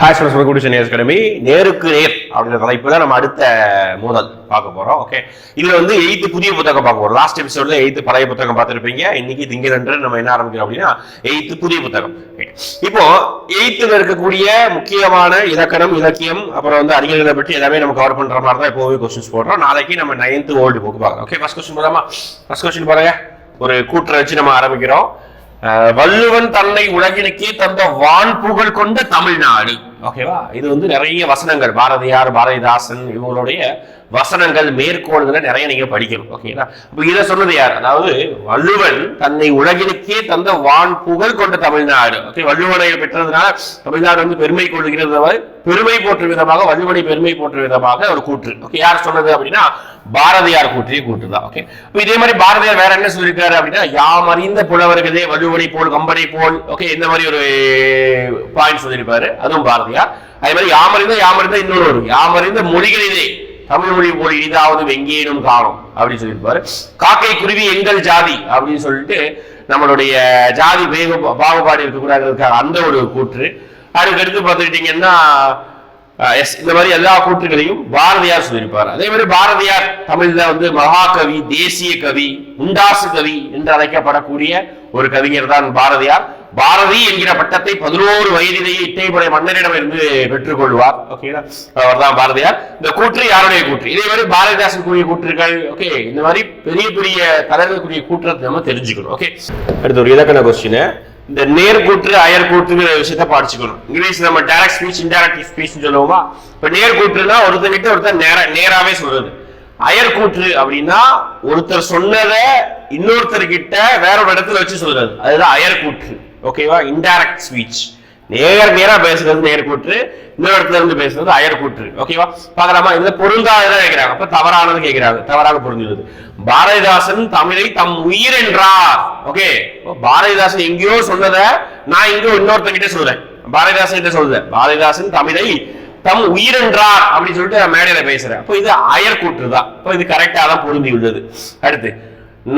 Hi students சொல்லக்கூடிய Chennai academy நேருக்கு நேர் அப்படின்ற தலைப்பு தான் நம்ம அடுத்த மோதல் பார்க்க போறோம். ஓகே இதுல வந்து எயித்து புதிய புத்தகம் பார்க்க போறோம். லாஸ்ட் எபிசோட்ல எயித்து பழைய புத்தகம் பார்த்துருப்பீங்க. இன்னைக்கு திங்களன்று நம்ம என்ன ஆரம்பிக்கிறோம் அப்படின்னா எயித்து புதிய புத்தகம். இப்போ எயித்துல இருக்கக்கூடிய முக்கியமான இலக்கணம் இலக்கியம் அப்புறம் வந்து அறிஞர்களை பற்றி எல்லாமே நம்ம கவர் பண்ற மாதிரி தான் எப்போவே கொஸ்டின்ஸ் போடுறோம். நாளைக்கு நம்ம நைன்த்து ஓல்டு புக் பார்க்கலாம். ஓகே ஃபர்ஸ்ட் கொஸ்டின் போலாமா ஃபர்ஸ்ட் கொஸ்டின் பாருங்க. ஒரு கூற்றை வச்சு நம்ம ஆரம்பிக்கிறோம். வள்ளுவன் தன்னை உலகினுக்கே தந்த வான் புகழ் கொண்ட தமிழ்நாடு. ஓகேவா? இது வந்து நிறைய வசனங்கள். பாரதியார் பாரதிதாசன் இவங்களுடைய வசனங்கள் மேற்கோள்களை நிறைய நீங்க படிக்கணும். ஓகேங்களா? இப்போ இதை சொன்னது யார்? அதாவது வள்ளுவன் தன்னை உலகினுக்கே தந்த வான் புகழ் கொண்ட தமிழ்நாடு. ஓகே வள்ளுவனை பெற்றதுனால தமிழ்நாடு வந்து பெருமை கொள்கிறது பெருமை போற்று விதமாக வள்ளுவனை பெருமை போற்று விதமாக ஒரு கூற்று. ஓகே யார் சொன்னது அப்படின்னா பாரதியார் கூற்றிய கூற்று தான் ஓகே இதே மாதிரி பாரதியார் வேற என்ன சொல்லியிருக்காரு அப்படின்னா யாம் அறிந்த புலவர்களே வலுவனை போல் கம்பனை போல் ஓகே இந்த மாதிரி ஒரு பாயிண்ட் சொல்லியிருப்பாரு. அதுவும் பாரதியார். அதே மாதிரி யாமறிந்த யாமறிந்த இன்னொரு ஒரு யாமறிந்த மொழிகளிலே தமிழ் மொழி போல் இனிதாவது வெங்கேனும் காணும் அப்படின்னு சொல்லியிருப்பாரு. காக்கை குருவி எங்கள் ஜாதி அப்படின்னு சொல்லிட்டு நம்மளுடைய ஜாதி வேக பாகுபாடு இருக்கக்கூடாது அந்த ஒரு கூற்று. அதுக்கு எடுத்து பார்த்துக்கிட்டீங்கன்னா எஸ் இந்த மாதிரி எல்லா கூற்றுகளையும் பாரதியார் சொல்லியிருப்பார். அதே மாதிரி பாரதியார் தமிழ்ல வந்து மகாகவி தேசிய கவி உண்டாசு கவி என்று அழைக்கப்படக்கூடிய ஒரு கவிஞர் தான் பாரதியார். பாரதி என்கிற பட்டத்தை பதினோரு வயதிலேயே இட்டைப்படை மன்னரிடம் இருந்து பெற்றுக்கொள்வார். ஓகேங்களா அவர் தான் பாரதியார். இந்த கூற்று யாருடைய கூற்று? இதே மாதிரி பாரதிதாசன் கூறிய கூற்றுகள் ஓகே இந்த மாதிரி பெரிய பெரிய தலைவர்களுக்குரிய கூற்றத்தை நம்ம தெரிஞ்சுக்கணும். ஓகே அடுத்த ஒரு இலக்கண கொஸ்டின் இந்த நேர்கூற்று அயர்கூற்றுங்கிற விஷயத்த படிச்சுக்கணும். இங்கிலீஷ் நம்ம டைரக்ட் ஸ்பீச் இன்டைரக்ட் ஸ்பீச் சொல்லுவோமா? இப்ப நேர்கூற்றுனா ஒருத்தர்கிட்ட ஒருத்தர் நேர நேராவே சொல்றது. அயர்கூற்று அப்படின்னா ஒருத்தர் சொன்னதை இன்னொருத்தர் கிட்ட வேற ஒரு இடத்துல வச்சு சொல்றது. அதுதான் அயர்கூற்று ஓகேவா இன்டைரக்ட் ஸ்பீச் நேர் நேரா பேசுறது நேர்கூற்று இன்னொரு இடத்துல இருந்து பேசுறது அயர் கூற்று. ஓகேவா பார்க்கலாமா? இதுல பொருந்தாதான் கேட்கிறாங்க அப்ப தவறானது கேட்கிறாங்க தவறாக பொருந்துகிறது பாரதிதாசன் தமிழை தம் உயிர் என்றார். ஓகே பாரதிதாசன் எங்கேயோ சொன்னதை நான் இங்கோ இன்னொருத்தங்கிட்ட சொல்றேன். பாரதிதாசன் கிட்ட சொல்றேன் பாரதிதாசன் தமிழை தம் உயிர் என்றார் அப்படின்னு சொல்லிட்டு நான் மேடையில பேசுறேன். அப்போ இது அயர் கூற்று தான். அப்போ இது கரெக்டா தான் பொருந்தி உள்ளது அடுத்து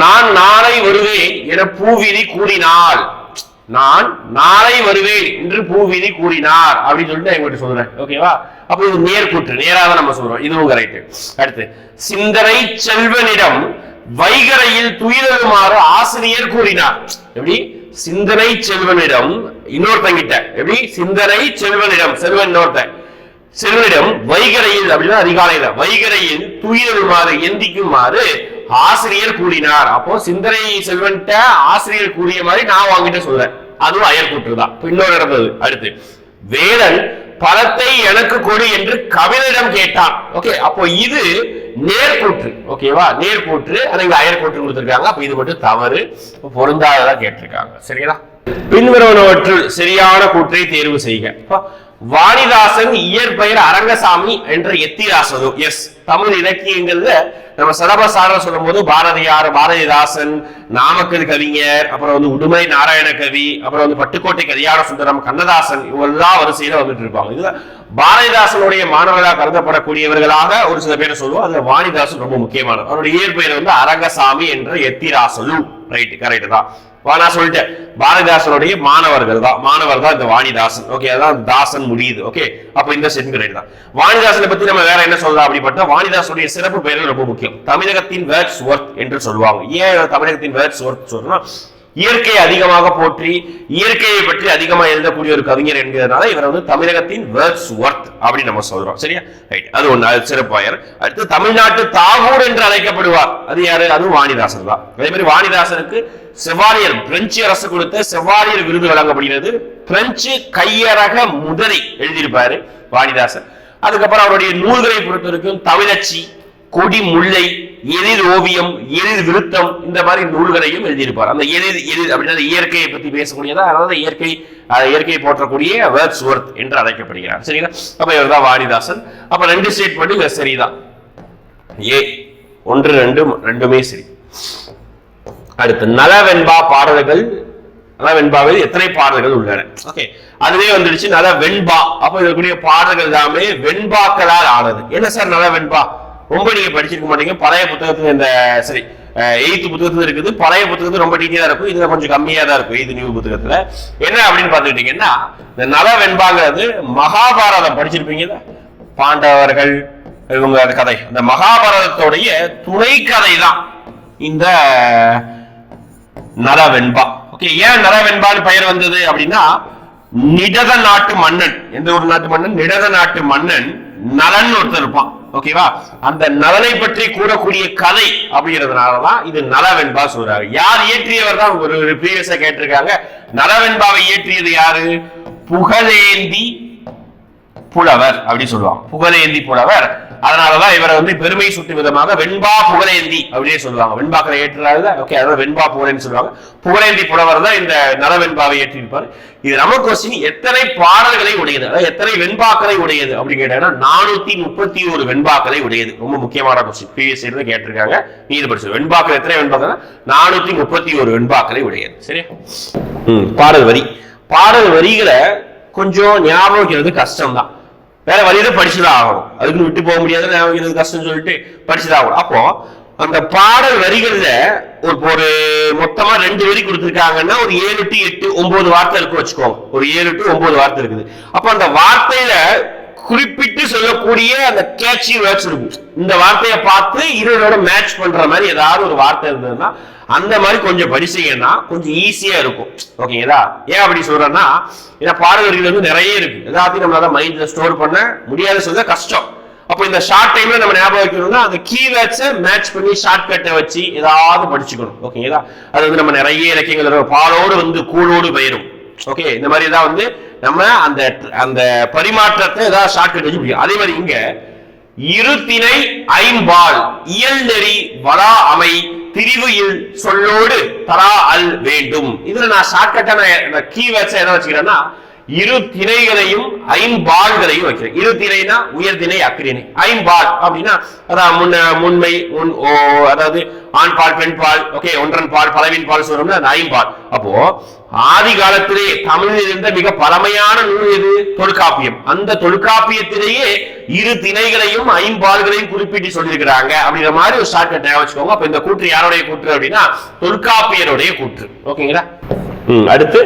நான் நாளை வருவேன் என பூவிரி கூறினாள். நான் நாளை வருவேன் என்று பூவிதி கூறினார் அப்படின்னு சொல்லிட்டு எங்கிட்ட சொல்றேன். ஓகேவா அப்ப இது நேர்கூற்று நேராக நம்ம சொல்றோம். இதுவும் கரெக்ட் அடுத்து சிந்தனை செல்வனிடம் வைகரையில் துயிலுமாறு ஆசிரியர் கூறினார். எப்படி? சிந்தனை செல்வனிடம் இன்னொருத்தங்கிட்ட. எப்படி? சிந்தனை செல்வனிடம் செல்வன் இன்னொருத்தன். செல்வனிடம் வைகரையில் அப்படின்னா அதிகாலையில வைகரையில் துயிலுமாறு எந்திக்குமாறு ஆசிரியர் கூறினார். அப்போ சிந்தனை செல்வன்ட்ட ஆசிரியர் கூறிய மாதிரி நான் வாங்கிட்ட சொல்றேன். அதுவும் அயர்கூற்று தான். இன்னொரு நடந்தது. அடுத்து. வேலன் பழத்தை எனக்கு கொடு என்று கவிஞரிடம் கேட்டான். ஓகே அப்போ இது நேர்கூற்று ஓகேவா நேர்கூற்று அதை இங்க அயர்கூற்று கொடுத்திருக்காங்க. அப்ப இது மட்டும் தவறு. பொருந்தாததா கேட்டிருக்காங்க. சரிங்களா? பின்வருவனவற்றுள் சரியான கூற்றை தேர்வு செய்க. வாணிதாசன் இயற்பெயர் அரங்கசாமி என்ற எத்திராசது. எஸ் தமிழ் இலக்கியங்கள்ல நம்ம சதபசார சொல்லும் போது பாரதியார் பாரதிதாசன் நாமக்கல் கவிஞர் அப்புறம் வந்து உடுமை நாராயண கவி அப்புறம் வந்து பட்டுக்கோட்டை கல்யாண சுந்தரம் கண்ணதாசன் இவெல்லாம் வரிசையில வந்துட்டு இருப்பாங்க. இதுல பாரதிதாசனுடைய மாணவராக கருதப்படக்கூடியவர்களாக ஒரு சில பேரை சொல்லுவோம். அதுல வாணிதாசன் ரொம்ப முக்கியமானவர். அவருடைய இயற்பெயர் வந்து அரங்கசாமி என்ற எத்திராசலு. ரைட் கரெக்ட் தான். நான் சொல்லிட்டேன். பாரதிதாசனுடைய மாணவர்கள் தான். மாணவர் தான் இந்த வாணிதாசன். ஓகே அதான் தாசன் முடியுது ஓகே அப்ப இந்த செட் கிரேட் தான். வாணிதாசனை பத்தி நம்ம வேற என்ன சொல்லலாம் அப்படிப்பட்ட வாணிதாசனுடைய சிறப்பு பெயர்கள் ரொம்ப முக்கியம். தமிழகத்தின் வேர்ட்ஸ் ஒர்த் என்று சொல்லுவாங்க. ஏன் தமிழகத்தின் வேர்ட்ஸ் ஒர்த் சொல்றோம்னா இயற்கையை அதிகமாக போற்றி இயற்கையை பற்றி அதிகமா எழுதக்கூடிய ஒரு கவிஞர் என்கிறதுனால இவர் வந்து தமிழகத்தின் வேர்ட்ஸ் ஒர்த் அப்படின்னு நம்ம சொல்றோம். சரியா? ரைட் அது ஒண்ணு அது சிறப்பாயர் அடுத்து தமிழ்நாட்டு தாகூர் என்று அழைக்கப்படுவார். அது யாரு? அதுவும் வாணிதாசன் தான். அதே மாதிரி வாணிதாசனுக்கு செவாலியர் பிரெஞ்சு அரசு கொடுத்த செவாலியர் விருது வழங்கப்படுகிறது. பிரெஞ்சு கையரக முதலி எழுதியிருப்பாரு வாணிதாசன். அதுக்கப்புறம் அவருடைய நூல்களை பொறுத்த வரைக்கும் தமிழச்சி கொடி முல்லை எழில் ஓவியம் எழில் விருத்தம் இந்த மாதிரி நூல்களையும் எழுதியிருப்பார். அந்த எழில் எழில் அப்படின்னா இயற்கையை பத்தி பேசக்கூடியதா அதாவது இயற்கை அஹ், இயற்கையை போற்றக்கூடிய வேர்ட்ஸ் ஒர்த் என்று அழைக்கப்படுகிறார். சரிங்களா? அப்ப இவர் தான் வாணிதாசன். அப்ப ரெண்டு ஸ்டேட்மெண்ட் பண்ணி சரிதான். ஏ ஒன்று ரெண்டு ரெண்டுமே சரி. அடுத்து நலவெண்பா பாடல்கள் நலவெண்பாவில் எத்தனை பாடல்கள் உள்ளன? ஓகே அதுவே வந்துடுச்சு நல வெண்பா அப்ப இருக்கக்கூடிய பாடல்கள் எல்லாமே வெண்பாக்களால் ஆனது. என்ன சார் நல வெண்பா ரொம்ப நீங்க படிச்சிருக்க மாட்டீங்க. பழைய புத்தகத்துல இந்த சரி எயித்து புத்தகத்துல இருக்குது. பழைய புத்தகத்துல ரொம்ப டீட்டெயிலா இருக்கும். இதுல கொஞ்சம் கம்மியா தான் இருக்கும் எய்த் நியூ புத்தகத்துல. என்ன அப்படின்னு பாத்துக்கிட்டீங்கன்னா இந்த நல வெண்பாங்கிறது மகாபாரதம் படிச்சிருப்பீங்கல்ல? பாண்டவர்கள் இவங்க கதை. அந்த மகாபாரதத்தோடைய துணை கதை தான் இந்த நரவெண்பா. ஓகே ஏன் நரவெண்பான்னு பெயர் வந்தது அப்படின்னா நிடத நாட்டு மன்னன். எந்த ஒரு நாட்டு மன்னன்? நிடத நாட்டு மன்னன் நலன் ஒருத்தர் இருப்பான். ஓகேவா அந்த நலனை பற்றி கூறக்கூடிய கதை அப்படிங்கிறதுனாலதான் இது நலவெண்பா சொல்றாரு. யார் இயற்றியவர் தான்? ஒரு ப்ரீவியஸா கேட்டிருக்காங்க. நலவெண்பாவை இயற்றியது யாரு? புகழேந்தி புலவர் அப்படின்னு சொல்லுவாங்க. புகழேந்தி புலவர். அதனாலதான் இவரை வந்து பெருமை சுட்டு விதமாக வெண்பா புகழேந்தி அப்படியே சொல்லுவாங்க. வெண்பாக்களை ஏற்றுறாரு ஓகே அதாவது வெண்பா புகழேன்னு சொல்லுவாங்க. புகழேந்தி புலவர் தான் இந்த நலவெண்பாவை ஏற்றிருப்பார். இது நம்ம கொஸ்டின் எத்தனை பாடல்களை உடையது? அதாவது எத்தனை வெண்பாக்களை உடையது அப்படின்னு கேட்டாங்கன்னா நானூத்தி முப்பத்தி ஒரு வெண்பாக்களை உடையது. ரொம்ப முக்கியமான கொஸ்டின் பிஎஸ் இருந்து கேட்டிருக்காங்க. நீ இது படிச்சு வெண்பாக்கள் எத்தனை வெண்பாக்கள் நானூத்தி முப்பத்தி ஒரு வெண்பாக்களை உடையது. சரியா? ம் பாடல் வரி. பாடல் வரிகளை கொஞ்சம் ஞாபகம் வைக்கிறது கஷ்டம் தான் வேற வழியில படிச்சுதான் ஆகணும். அதுக்குன்னு விட்டு போக முடியாது ஞாபகம் வைக்கிறது கஷ்டம்னு சொல்லிட்டு படிச்சுதான் ஆகணும். அப்போ அந்த பாடல் வரிகள்ல ஒரு ஒரு மொத்தமா ரெண்டு வரி கொடுத்துருக்காங்கன்னா ஒரு ஏழு டு எட்டு ஒன்பது வார்த்தை இருக்கு வச்சுக்கோங்க. ஒரு ஏழு டு ஒன்பது வார்த்தை இருக்குது. அப்ப அந்த வார்த்தையில குறிப்பிட்டு சொல்லக்கூடிய அந்த கேட்சி வேர்ட்ஸ் இருக்கும் இந்த வார்த்தையை பார்த்து இருவரோட மேட்ச் பண்ற மாதிரி ஏதாவது ஒரு வார்த்தை இருந்ததுன்னா அந்த மாதிரி கொஞ்சம் படிச்சீங்கன்னா கொஞ்சம் ஈஸியா இருக்கும். ஓகேங்களா ஏன் அப்படி சொல்றேன்னா ஏன்னா பாடல்கள் வந்து நிறைய இருக்கு. எல்லாத்தையும் நம்மளால மைண்ட்ல ஸ்டோர் பண்ண முடியாத சொல்ல கஷ்டம். அப்போ இந்த ஷார்ட் டைம்ல நம்ம ஞாபகம் வைக்கணும்னா அந்த கீவேர்ட்ஸை மேட்ச் பண்ணி ஷார்ட் கட்டை வச்சு ஏதாவது படிச்சுக்கணும். ஓகேங்களா அது வந்து நம்ம நிறைய இலக்கியங்கள் பாலோடு வந்து கூழோடு பயிரும். ஓகே இந்த மாதிரி தான் வந்து நம்ம அந்த அந்த பரிமாற்றத்தை ஏதாவது ஷார்ட் கட் வச்சு முடியும் அதே மாதிரி இங்க இருத்தினை ஐம்பால் இயல் நெறி வளா அமை திரிவு இல் சொல்லோடு தரா அல் வேண்டும். இதுல நான் ஷார்ட்கட்டான கீவேர்ட்ஸ் என்ன வச்சுக்கிறேன்னா இரு திணைகளையும் ஐம்பால்களையும் வைக்கிறேன் இரு திணைனா உயர் திணை அக்கிரிணை ஐம்பால் அப்படின்னா அதான் முன்ன முன்மை முன் ஓ அதாவது ஆண் பால் பெண் பால் ஓகே ஒன்றன் பால் பலவின் பால் சொல்றோம்னா அந்த ஐம்பால் அப்போ ஆதி காலத்திலே தமிழில் இருந்த மிக பழமையான நூல் எது? தொல்காப்பியம். அந்த தொல்காப்பியத்திலேயே இரு திணைகளையும் ஐம்பால்களையும் குறிப்பிட்டு சொல்லியிருக்கிறாங்க. அப்படிங்கிற மாதிரி ஒரு ஷார்ட்கட் வச்சுக்கோங்க. அப்ப இந்த கூற்று யாருடைய கூற்று அப்படின்னா தொல்காப்பியருடைய கூற்று. ஓகேங்களா? ம், அடுத்து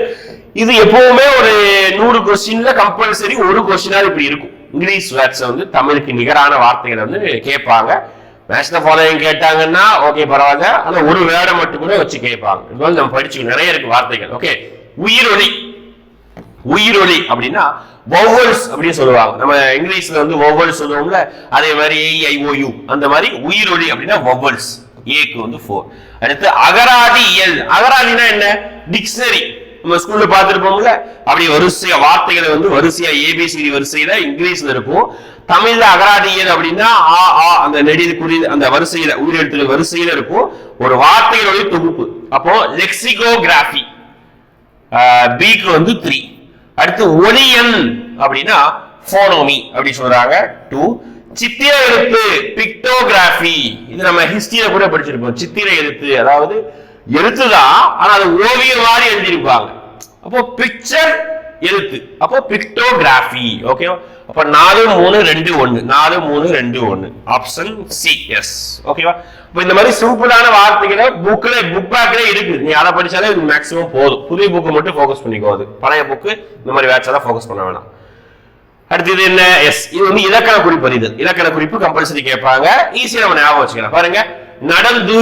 இது எப்பவுமே ஒரு நூறு கொஸ்டின்ல கம்பல்சரி ஒரு கொஸ்டினாக இப்படி இருக்கும். இங்கிலீஷ் வேர்ட்ஸ் வந்து தமிழுக்கு நிகரான வார்த்தைகளை வந்து கேட்பாங்க. மேட்ச் ஃபாலோயிங் கேட்டாங்கன்னா ஓகே பரவாயில்ல. ஆனா ஒரு வேர்டை மட்டும் கூட வச்சு கேட்பாங்க. இது வந்து நம்ம படிச்சுக்கணும் நிறைய இருக்கு வார்த்தைகள். ஓகே உயிரொலி. உயிரொலி அப்படின்னா வௌவல்ஸ் அப்படின்னு சொல்லுவாங்க. நம்ம இங்கிலீஷ்ல வந்து வௌவல்ஸ் சொல்லுவோம்ல அதே மாதிரி ஏஐஓயு அந்த மாதிரி உயிரொலி அப்படின்னா வௌவல்ஸ் ஏக்கு வந்து ஃபோர் அடுத்து அகராதி எல் அகராதினா என்ன? டிக்ஷனரி நம்ம ஸ்கூல்ல பார்த்துருப்போம்ல அப்படி வரிசையா வார்த்தைகளை வந்து வரிசையா ஏபிசிடி வரிசையில இங்கிலீஷ்ல இருக்கும். தமிழ்ல அகராதியன் அப்படின்னா ஆ ஆ அந்த நெடில் குறி அந்த வரிசையில உயிரெழுத்துல வரிசையில இருக்கும். ஒரு வார்த்தைகளுடைய தொகுப்பு. அப்போ லெக்சிகோகிராஃபி பிக்கு வந்து த்ரீ அடுத்து ஒலியன் அப்படின்னா போனோமி அப்படி சொல்றாங்க. டூ சித்திர எழுத்து பிக்டோகிராஃபி இது நம்ம ஹிஸ்டரியில கூட படிச்சிருப்போம். சித்திர எழுத்து அதாவது எழுத்துதான் ஆனா அது ஓவியம் மாதிரி எழுதியிருப்பாங்க. அப்போ பிக்சர் எழுத்து அப்போ பிக்டோகிராஃபி ஓகேவா அப்ப நாலு மூணு ரெண்டு ஒண்ணு நாலு மூணு ரெண்டு ஒண்ணு ஆப்ஷன் சி எஸ் ஓகேவா இப்போ இந்த மாதிரி சிம்பிளான வார்த்தைகளை புக்ல புக் பேக்ல இருக்கு நீ அதை படிச்சாலே இது மேக்ஸிமம் போதும் புதிய புக்கு மட்டும் ஃபோக்கஸ் பண்ணிக்கோ அது பழைய புக்கு இந்த மாதிரி வேட்சா தான் ஃபோக்கஸ் பண்ண வேணாம் அடுத்தது என்ன எஸ் இது வந்து இலக்கண குறிப்பு அறிதல் இலக்கண குறிப்பு கம்பல்சரி கேட்பாங்க ஈஸியா நம்ம ஞாபகம் வச்சுக்கலாம் பாருங்க நடந்து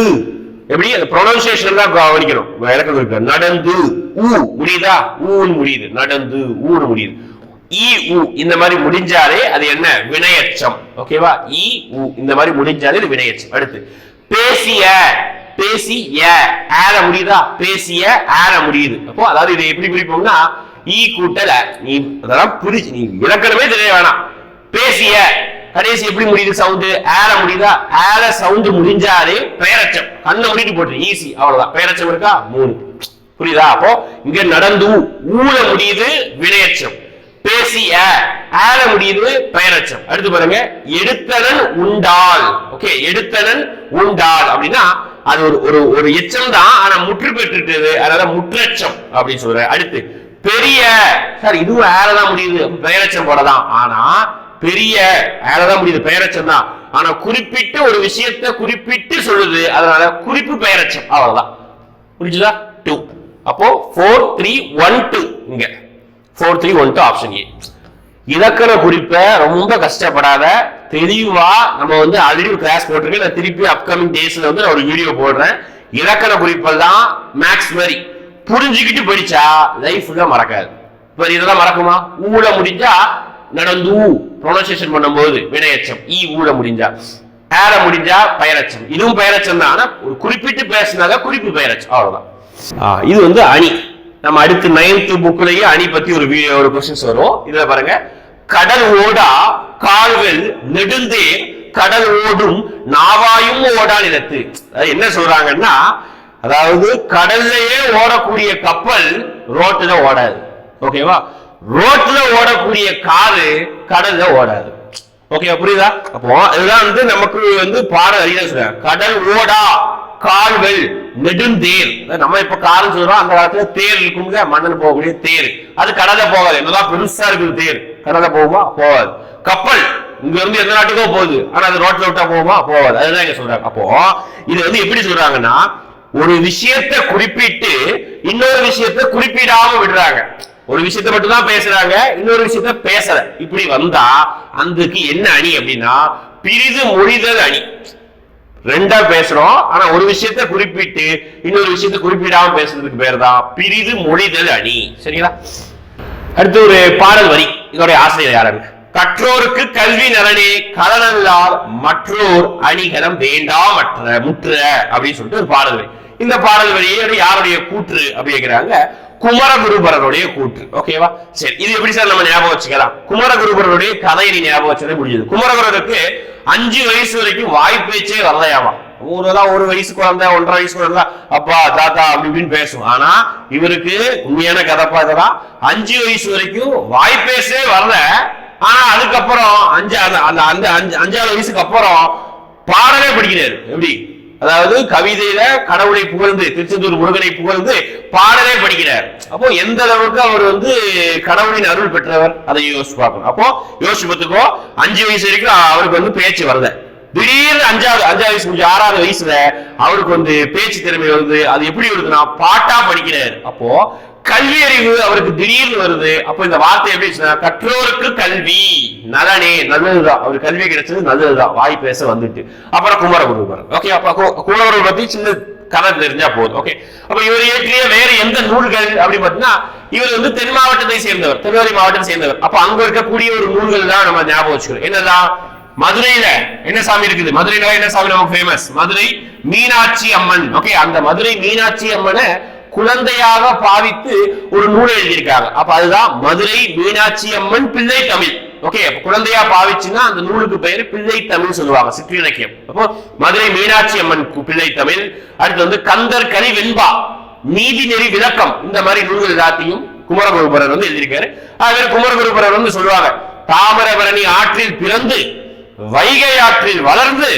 எப்படி? அந்த ப்ரொனன்சியேஷன் தான் கவனிக்கணும். இலக்கணம் இருக்கு. நடந்து ஊ முடியுதா? ஊன்னு முடியுது. நடந்து ஊன்னு முடியுது. இ உ இந்த மாதிரி முடிஞ்சாலே அது என்ன? வினையச்சம். ஓகேவா இ உ இந்த மாதிரி முடிஞ்சாலே இது வினையச்சம். அடுத்து பேசிய பேசி ஏ முடியுதா? பேசிய ஆற முடியுது. அப்போ அதாவது இதை எப்படி பிரிப்போம்னா ஈ கூட்டல நீ அதெல்லாம் புரிஞ்சு நீ விளக்கணமே தெரிய வேணாம். பேசிய கடைசி எப்படி முடியுது சவுண்டு ஏற முடியுதா? ஏற சவுண்டு முடிஞ்சாலே பெயரச்சம் கண்ணை முடிட்டு போட்டு ஈஸி அவ்வளவுதான். பெயரச்சம் இருக்கா? மூணு. புரியுதா? அப்போ இங்க நடந்து ஊழ முடியுது வினையச்சம். பேசிய ஆல முடியுது பெயரச்சம் அடுத்து பாருங்க. எடுத்தனன் உண்டால் ஓகே எடுத்தனன் உண்டால் அப்படின்னா அது ஒரு ஒரு ஒரு எச்சம் தான் ஆனா முற்று பெற்றுட்டது அதனால முற்றச்சம் அப்படின்னு சொல்றேன் அடுத்து பெரிய. சார் இதுவும் ஏறதான் முடியுது. பெயரச்சம் போடலாம். ஆனா பெரிய தான் முடியுது பெயரச்சம் தான் ஆனா குறிப்பிட்டு ஒரு விஷயத்த குறிப்பிட்டு சொல்லுது அதனால குறிப்பு பெயரச்சம். அவ்வளவுதான். புரிஞ்சுதா? டூ அப்போ ஃபோர் த்ரீ ஒன் டூ இங்க. Four three one two option A இலக்கண குறிப்பை ரொம்ப கஷ்டப்படாத தெளிவா நம்ம வந்து ஆல்ரெடி ஒரு கிளாஸ் போட்டிருக்கேன் நான் திருப்பி அப்கமிங் டேஸ்ல வந்து நான் ஒரு வீடியோ போடுறேன். இலக்கண குறிப்பெல்லாம் தான் மேக்ஸ் மாதிரி புரிஞ்சுக்கிட்டு படிச்சா லைஃப் மறக்காது. இப்ப இதெல்லாம் மறக்குமா? ஊழ முடிஞ்சா நடந்து ப்ரொனன்சியேஷன் பண்ணும்போது வினையச்சம். ஈ ஊழ முடிஞ்சா. ஏற முடிஞ்சா பெயரச்சம். இதுவும் பெயரச்சம் தான். ஆனா ஒரு குறிப்பிட்டு பேசினாக்க குறிப்பு பெயரச்சம். அவ்வளவுதான். இது வந்து அணி. நம்ம அடுத்து நைன்த் புக்லயே அணி பத்தி ஒரு வீடியோ ஒரு கொஸ்டின்ஸ் வரும். இதுல பாருங்க. கடல் ஓடா கால்கள் நெடுந்தேர் கடல் ஓடும் நாவாயும் ஓடா நிலத்து. அது என்ன சொல்றாங்கன்னா அதாவது கடல்லையே ஓடக்கூடிய கப்பல் ரோட்ல ஓடாது. ஓகேவா? ரோட்ல ஓடக்கூடிய காரு கடல்ல ஓடாது. ஓகே புரியுதா? அப்போ இதுதான் வந்து நமக்கு வந்து பாட அறிய கடல் ஓடா கால்கள் நெடுந்தேர். அதாவது நம்ம இப்ப கால் சொல்றோம் அந்த காலத்துல தேர் இருக்கும்ல மண்ணில் போகக்கூடிய தேர். அது கடல்ல போகாது. என்னதான் பெருசா இருக்குது தேர். கடலை போகுமா? போகாது. கப்பல் இங்க இருந்து எந்த நாட்டுக்கோ போகுது. ஆனா அது ரோட்ல விட்டா போகுமா? போகாது. அதுதான் இங்க சொல்றாங்க அப்போ இது வந்து எப்படி சொல்றாங்கன்னா ஒரு விஷயத்தை குறிப்பிட்டு இன்னொரு விஷயத்தை குறிப்பிடாம விடுறாங்க. ஒரு விஷயத்தை மட்டும் தான் பேசுறாங்க இன்னொரு விஷயத்த பேசல. இப்படி வந்தா அதுக்கு என்ன அணி அப்படின்னா பிரிது மொழிதல் அணி. ரெண்டா பேசுறோம் ஆனா ஒரு விஷயத்த குறிப்பிட்டு இன்னொரு விஷயத்த குறிப்பிடாம பேசுறதுக்கு பேர் தான் பிரிது மொழிதல் அணி. சரிங்களா? அடுத்து ஒரு பாடல் வரி இதோடைய ஆசிரியர் யாருங்க கற்றோருக்கு கல்வி நலனே கலனல்லால் மற்றோர் அணிகலம் வேண்டாமற்ற முற்ற அப்படின்னு சொல்லிட்டு ஒரு பாடல் வரி. இந்த பாடல் வரியை யாருடைய கூற்று அப்படிங்கிறாங்க குமரகுருபரருடைய கூற்று. ஓகேவா சரி இது எப்படி சார் நம்ம ஞாபகம் வச்சுக்கலாம்? குமரகுருபரருடைய கதையை நீ ஞாபகம் வச்சதே முடிஞ்சது. குமரகுருக்கு அஞ்சு வயசு வரைக்கும் வாய்ப்பேச்சே வரலையாமா? ஊரெல்லாம் ஒரு வயசு குழந்தை ஒன்றரை வயசு குழந்தை அப்பா தாத்தா அப்படி இப்படின்னு பேசும். ஆனா இவருக்கு உண்மையான கதை பார்த்ததா அஞ்சு வயசு வரைக்கும் வாய்ப்பேசே வரல. ஆனா அதுக்கப்புறம் அஞ்சு அந்த அந்த அந்த அஞ்சு அஞ்சாவது வயசுக்கு அப்புறம் பாடலே படிக்கிறாரு. எப்படி? அதாவது கவிதையில கடவுளை புகழ்ந்து திருச்செந்தூர் முருகனை புகழ்ந்து பாடலே படிக்கிறார். அப்போ எந்த அளவுக்கு அவர் வந்து கடவுளின் அருள் பெற்றவர்? அதை யோசிச்சு பார்க்கணும். அப்போ யோசிச்சு பார்த்துக்கோ அஞ்சு வயசு வரைக்கும் அவருக்கு வந்து பேச்சு வரல. திடீர்னு அஞ்சாவது அஞ்சாவது வயசு முடிஞ்சு ஆறாவது வயசுல அவருக்கு வந்து பேச்சு திறமை வருது அது எப்படி வருதுன்னா பாட்டா படிக்கிறார். அப்போ கல்வி அறிவு அவருக்கு திடீர்னு வருது. அப்போ இந்த வார்த்தை எப்படி கற்றோருக்கு கல்வி. நலனே நல்லதுதான். அவருக்கு கல்வி கிடைச்சது நல்லதுதான். வாய் பேச வந்துட்டு. அப்புறம் குமரகுருவர் ஓகே அப்ப குமரகுருவர் பத்தி சின்ன கதை தெரிஞ்சா போதும். ஓகே அப்ப இவர் இயற்றிய வேற எந்த நூல்கள் அப்படின்னு பாத்தீங்கன்னா இவர் வந்து தென் மாவட்டத்தை சேர்ந்தவர். திருவாரூர் மாவட்டத்தை சேர்ந்தவர். அப்ப அங்க இருக்கக்கூடிய ஒரு நூல்கள் தான் நம்ம ஞாபகம் வச்சுக்கணும். என்னதான் மதுரையில என்ன சாமி இருக்குது? மதுரையில என்ன சாமி நமக்கு ஃபேமஸ் மதுரை மீனாட்சி அம்மன். ஓகே அந்த மதுரை மீனாட்சி அம்மனை குழந்தையாக பாவித்து ஒரு நூலை எழுதியிருக்காங்க. அப்ப அதுதான் மதுரை மீனாட்சி அம்மன் பிள்ளை தமிழ். ஓகே குழந்தையா பாவிச்சுன்னா அந்த நூலுக்கு பெயர் பிள்ளை தமிழ் சொல்லுவாங்க சிற்றிலக்கியம். அப்போ மதுரை மீனாட்சி அம்மன் பிள்ளை தமிழ். அடுத்து வந்து கந்தர் கனி வெண்பா நீதி நெறி விளக்கம். இந்த மாதிரி நூல்கள் எல்லாத்தையும் குமரகுருபரர் வந்து எழுதியிருக்காரு. அதுவே குமரகுருபரர் வந்து சொல்லுவாங்க தாமிரபரணி ஆற்றில் பிறந்து வைகை ஆற்றில் வளர்ந்து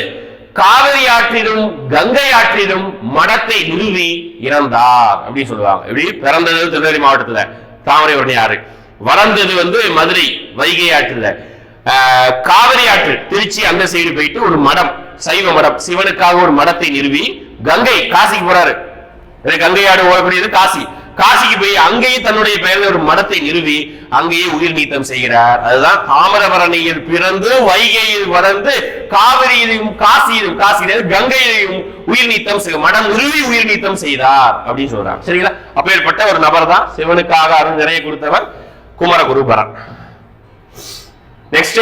காவிரி ஆற்றிலும் கங்கை ஆற்றிலும் மடத்தை நிறுவி இறந்தார் அப்படின்னு சொல்லுவாங்க. எப்படி பிறந்தது திருநெல்வேலி மாவட்டத்துல. தாமரைபரணி ஆறு. வளர்ந்தது வந்து மதுரை வைகை ஆற்றுல. ஆஹ், காவிரி ஆற்று திருச்சி அந்த சைடு போயிட்டு ஒரு மடம் சைவ மடம். சிவனுக்காக ஒரு மடத்தை நிறுவி கங்கை காசிக்கு போறாரு. கங்கை ஆடு ஓடக்கூடியது காசி. காசிக்கு போய் அங்கேயே தன்னுடைய பெயர்ல ஒரு மடத்தை நிறுவி அங்கேயே உயிர் நீத்தம் செய்கிறார். அதுதான் தாமிரபரணியில் பிறந்து வைகையில் வளர்ந்து காவிரியிலும் காசியிலும் காசியிலும் கங்கையிலும் உயிர் நீத்தம் மடம் நிறுவி உயிர் நீத்தம் செய்தார் அப்படின்னு சொல்றாங்க. சரிங்களா? அப்பேற்பட்ட ஒரு நபர் தான் சிவனுக்காக அருள் நிறைய கொடுத்தவர் குமரகுருபரன். நெக்ஸ்ட்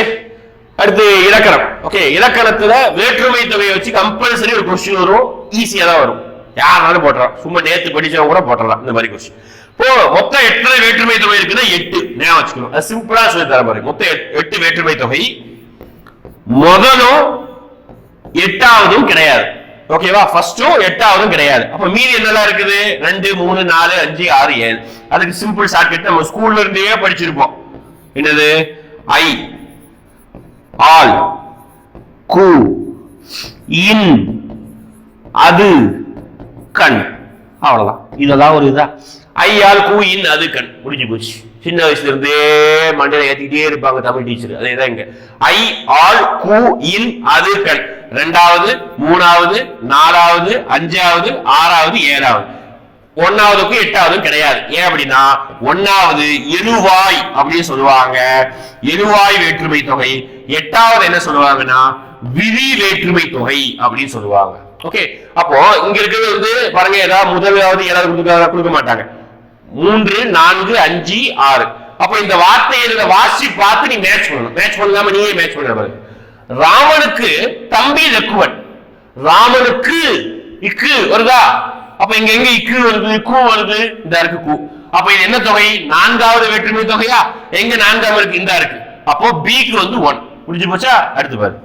அடுத்து இலக்கணம். ஓகே இலக்கணத்துல வேற்றுமை தொகையை வச்சு கம்பல்சரி ஒரு கொஸ்டின் வரும். ஈஸியா தான் வரும். யாராலும் போட்டுறோம் சும்மா நேத்து படிச்சவங்க கூட போட்டலாம் இந்த மாதிரி கொஸ்டின் இப்போ மொத்தம் எத்தனை வேற்றுமை தொகை இருக்குன்னா எட்டு. ஞாபகம் வச்சுக்கணும். அது சிம்பிளா சொல்லி தர மாதிரி மொத்தம் எட்டு வேற்றுமை தொகை. முதலும் எட்டாவதும் கிடையாது. ஓகேவா ஃபர்ஸ்டும் எட்டாவதும் கிடையாது. அப்ப மீதி என்னெல்லாம் இருக்குது? ரெண்டு மூணு நாலு அஞ்சு ஆறு ஏழு. அதுக்கு சிம்பிள் ஷார்ட்கட் நம்ம ஸ்கூல்ல இருந்தே படிச்சிருப்போம். என்னது? ஐ ஆல் கு இன் அது கண். அவ்வளவுதான். இதெல்லாம் ஒரு இதா? ஐயால் கூ இன் அது கண். முடிஞ்சு போச்சு. சின்ன வயசுல இருந்தே மண்டையில ஏத்திக்கிட்டே இருப்பாங்க தமிழ் டீச்சர் அதேதான் இங்க. ஐ ஆல் கு இன் அது கண். ரெண்டாவது மூணாவது நாலாவது அஞ்சாவது ஆறாவது ஏழாவது. ஒன்னாவதுக்கும் எட்டாவதும் கிடையாது. ஏன் அப்படின்னா ஒன்னாவது எழுவாய் அப்படின்னு சொல்லுவாங்க. எழுவாய் வேற்றுமை தொகை. எட்டாவது என்ன சொல்லுவாங்கன்னா விழி வேற்றுமை தொகை அப்படின்னு சொல்லுவாங்க. ஓகே அப்போ இங்க இருக்கிறது வந்து பாருங்க ஏதாவது முதலாவது ஏதாவது கொடுக்க கொடுக்க மாட்டாங்க. மூன்று நான்கு அஞ்சு ஆறு. அப்ப இந்த வார்த்தையை வாசி பார்த்து நீ மேட்ச் பண்ணணும். மேட்ச் பண்ணாம நீயே மேட்ச் பண்ண ராமனுக்கு தம்பி லக்குவன் ராமனுக்கு இக்கு வருதா? அப்ப இங்க எங்க இக்கு வருது கூ வருது? இந்த இருக்கு கூ. அப்ப இது என்ன தொகை? நான்காவது வேற்றுமை தொகையா? எங்க நான்காவது இருக்கு? இந்த இருக்கு. அப்போ பிக்கு வந்து ஒன் புரிஞ்சு போச்சா? அடுத்து பாரு.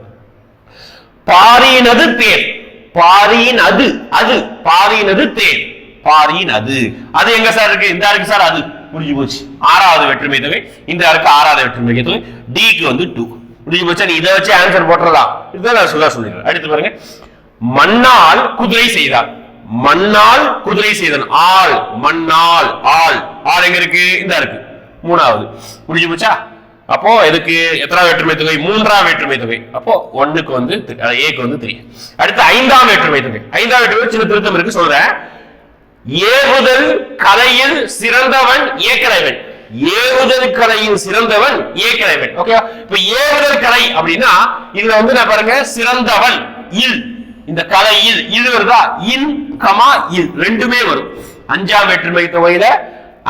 பாரினது பேர். பாரியின் அது அது பாரினது தேன். பாரியின் அது. அது எங்க சார் இருக்கு? இந்த இருக்கு சார் அது. முடிஞ்சு போச்சு. ஆறாவது வெற்றுமை தொகை. இந்த இருக்கு ஆறாவது வெற்றுமை தொகை. டிக்கு வந்து டூ முடிஞ்சு போச்சா? நீ இதை வச்சு ஆன்சர் போட்டுறலாம் இதுதான் நான் சொல்ல சொல்லிடுறேன். அடுத்து பாருங்க. மண்ணால் குதிரை செய்தார். மண்ணால் குதிரை செய்தான் ஆள் மண்ணால் ஆள். ஆள் எங்க இருக்கு? இந்த இருக்கு மூணாவது. முடிஞ்சு போச்சா? அப்போ இதுக்கு எத்தனாவது வேற்றுமை தொகை? மூன்றாம் வேற்றுமை தொகை. அப்போ ஒண்ணுக்கு வந்து ஏக்கு வந்து த்ரீ அடுத்து ஐந்தாம் வேற்றுமை தொகை. ஐந்தாம் வேற்றுமை சின்ன திருத்தம் இருக்கு சொல்றேன். ஏவுதல் கலையில் சிறந்தவன் ஏக்கலைவன். ஏவுதல் கலையில் சிறந்தவன் ஏக்கலைவன். ஓகேவா இப்ப ஏவுதல் கலை அப்படின்னா இதுல வந்து நான் பாருங்க சிறந்தவன் இல். இந்த கலையில் இது வருதா? இன் கமா இல். ரெண்டுமே வரும். அஞ்சாம் வேற்றுமை தொகையில